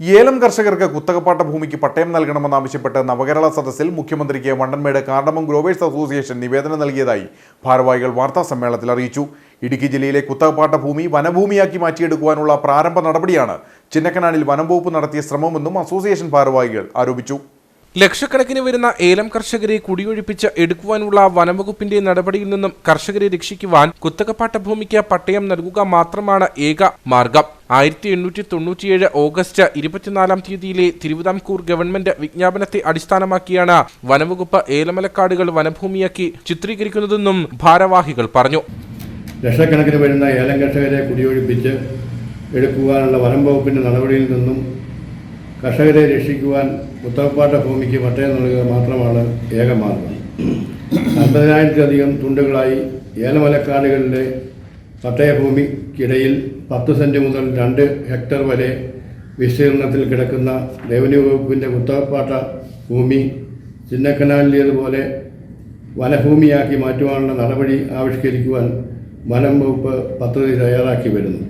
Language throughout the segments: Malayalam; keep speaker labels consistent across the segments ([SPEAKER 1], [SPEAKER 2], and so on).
[SPEAKER 1] ഏലം കർഷകർക്ക് കുത്തകപ്പാട്ട ഭൂമിക്ക് പട്ടയം നൽകണമെന്നാവശ്യപ്പെട്ട് നവകേരള സദസ്സിൽ മുഖ്യമന്ത്രിക്ക് വണ്ടൻമേട് കാർഡമം ഗ്രോവേഴ്സ് അസോസിയേഷൻ നിവേദനം നൽകിയതായി ഭാരവാഹികൾ വാർത്താ സമ്മേളനത്തിൽ അറിയിച്ചു. ഇടുക്കി ജില്ലയിലെ കുത്തകപ്പാട്ട ഭൂമി വനഭൂമിയാക്കി മാറ്റിയെടുക്കുവാനുള്ള പ്രാരംഭ നടപടിയാണ് ചിന്നക്കനാലിൽ വനം വകുപ്പ് നടത്തിയ ശ്രമമെന്നും അസോസിയേഷൻ ഭാരവാഹികൾ ആരോപിച്ചു.
[SPEAKER 2] ലക്ഷക്കണക്കിന് വരുന്ന ഏലം കർഷകരെ കുടിയൊഴിപ്പിച്ച് എടുക്കുവാനുള്ള വനംവകുപ്പിന്റെ നടപടിയിൽ നിന്നും കർഷകരെ രക്ഷിക്കുവാൻ കുത്തകപ്പാട്ട ഭൂമിക്ക് പട്ടയം നൽകുക മാത്രമാണ് ഏക മാർഗം. ആയിരത്തി എണ്ണൂറ്റി തൊണ്ണൂറ്റിയേഴ് ഓഗസ്റ്റ് ഇരുപത്തിനാലാം തീയതിയിലെ തിരുവിതാംകൂർ ഗവൺമെന്റ് വിജ്ഞാപനത്തെ അടിസ്ഥാനമാക്കിയാണ് വനവകുപ്പ് ഏലമലക്കാടുകൾ വനഭൂമിയാക്കി ചിത്രീകരിക്കുന്നതെന്നും ഭാരവാഹികൾ പറഞ്ഞു.
[SPEAKER 3] ലക്ഷക്കണക്കിന് വരുന്ന ഏലം കർഷകരെ കുടിയൊഴിപ്പിച്ച് എടുക്കുവാനുള്ള വനം വകുപ്പിന്റെ നടപടിയിൽ നിന്നും കർഷകരെ രക്ഷിക്കുവാൻ ഉത്തവപ്പാട്ട ഭൂമിക്ക് പട്ടയം നൽകുക മാത്രമാണ് ഏക മാർഗം. അൻപതിനായിരത്തിലധികം തുണ്ടുകളായി ഏലമലക്കാടുകളിലെ പട്ടയഭൂമിക്കിടയിൽ പത്ത് സെന്റ് മുതൽ രണ്ട് ഹെക്ടർ വരെ വിസ്തീർണത്തിൽ കിടക്കുന്ന റവന്യൂ വകുപ്പിന്റെ കുത്തപ്പാട്ട ഭൂമി ചിന്നക്കനാലിലേതുപോലെ വനഭൂമിയാക്കി മാറ്റുവാനുള്ള നടപടി ആവിഷ്കരിക്കുവാൻ വനം വകുപ്പ് പദ്ധതി തയ്യാറാക്കി വരുന്നു.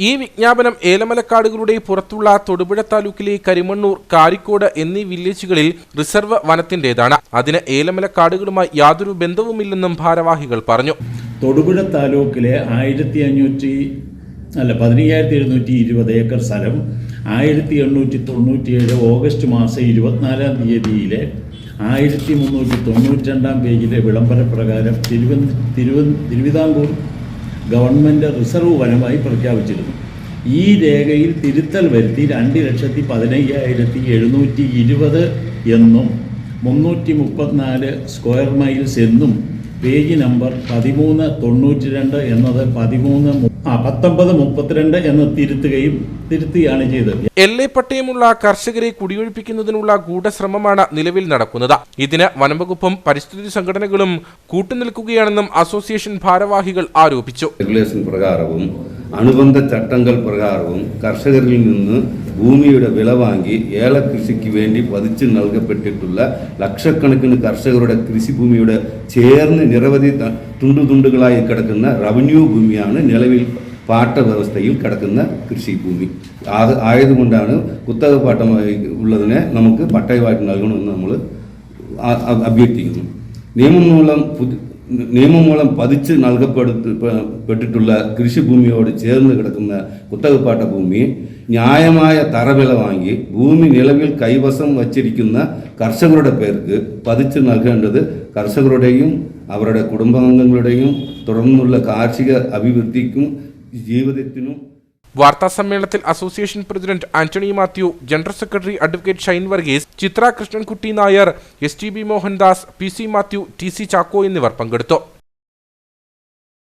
[SPEAKER 2] ഈ വിജ്ഞാപനം ഏലമലക്കാടുകളുടെ പുറത്തുള്ള തൊടുപുഴ താലൂക്കിലെ കരിമണ്ണൂർ കാരിക്കോട് എന്നീ വില്ലേജുകളിൽ റിസർവ് വനത്തിന്റേതാണ് അതിന് ഏലമലക്കാടുകളുമായി യാതൊരു ബന്ധവുമില്ലെന്നും ഭാരവാഹികൾ പറഞ്ഞു.
[SPEAKER 4] തൊടുപുഴ താലൂക്കിലെ ആയിരത്തി അഞ്ഞൂറ്റി അല്ല പതിനയ്യായിരത്തി എഴുന്നൂറ്റി ഇരുപത് ഏക്കർ സ്ഥലം ആയിരത്തി എണ്ണൂറ്റി തൊണ്ണൂറ്റിയേഴ് ഓഗസ്റ്റ് മാസം ഇരുപത്തിനാലാം തീയതിയിലെ ആയിരത്തി മുന്നൂറ്റി തൊണ്ണൂറ്റി രണ്ടാം പേജിലെ വിളംബര പ്രകാരം തിരുവ തിരുവ തിരുവിതാംകൂർ ഗവൺമെന്റ് റിസർവ് വനമായി പ്രഖ്യാപിച്ചിരുന്നു. ഈ രേഖയിൽ തിരുത്തൽ വരുത്തി രണ്ട് ലക്ഷത്തി പതിനയ്യായിരത്തി എഴുന്നൂറ്റി ഇരുപത് എന്നും മുന്നൂറ്റി മുപ്പത്തിനാല് സ്ക്വയർ മൈൽസ് എന്നും പേജ് നമ്പർ പതിമൂന്ന് തൊണ്ണൂറ്റി രണ്ട് എന്നത് പതിമൂന്ന് പത്തൊമ്പത് മുപ്പത്തിരണ്ട് എന്ന് തിരുത്തുകയും തിരുത്തുകയാണ് ചെയ്തത്.
[SPEAKER 2] കർഷകരെ കുടിയൊഴിപ്പിക്കുന്നതിനുള്ള ഗൂഢശ്രമമാണ് നിലവിൽ നടക്കുന്നത്. ഇതിന് വനംവകുപ്പും പരിസ്ഥിതി സംഘടനകളും കൂട്ടുനിൽക്കുകയാണെന്നും അസോസിയേഷൻ ഭാരവാഹികൾ ആരോപിച്ചു.
[SPEAKER 5] റെഗുലേഷൻ പ്രകാരവും അനുബന്ധ ചട്ടങ്ങൾ പ്രകാരവും കർഷകരിൽ നിന്ന് ഭൂമിയുടെ വില വാങ്ങി ഏലകൃഷിക്ക് വേണ്ടി പതിച്ചു നൽകപ്പെട്ടിട്ടുള്ള ലക്ഷക്കണക്കിന് കർഷകരുടെ കൃഷിഭൂമിയുടെ ചേർന്ന് നിരവധി തുണ്ടുതുണ്ടുകളായി കിടക്കുന്ന റവന്യൂ ഭൂമിയാണ് നിലവിൽ പാട്ട വ്യവസ്ഥയിൽ കിടക്കുന്ന കൃഷിഭൂമി അത് ആയതുകൊണ്ടാണ് കുത്തക പാട്ടമായി ഉള്ളതിനെ നമുക്ക് പട്ടയമായിട്ട് നൽകണമെന്ന് നമ്മൾ ആ- അ- അഭ്യർത്ഥിക്കുന്നു നിയമം മൂലം പുതി- നിയമം മൂലം പതിച്ച് നൽകപ്പെടുത്ത പ- പെട്ടിട്ടുള്ള കൃഷിഭൂമിയോട് ചേർന്ന് കിടക്കുന്ന കുത്തകപ്പാട്ട ഭൂമി ന്യായമായ തറവില വാങ്ങി ഭൂമി നിലവിൽ കൈവശം വച്ചിരിക്കുന്ന കർഷകരുടെ പേർക്ക് പതിച്ച് നൽകേണ്ടത് കർഷകരുടെയും അവരുടെ കുടുംബാംഗങ്ങളുടെയും തുടർന്നുള്ള കാർഷിക അഭിവൃദ്ധിക്കും ജീവിതത്തിനും
[SPEAKER 2] വാർത്താ സമ്മേളനത്തിൽ association president Antony Mathew general secretary advocate Shine Varghese Chithra Krishnankutty Nair S T B Mohandas P C Mathew T C Chacko എന്നിവർ പങ്കെടുത്തു.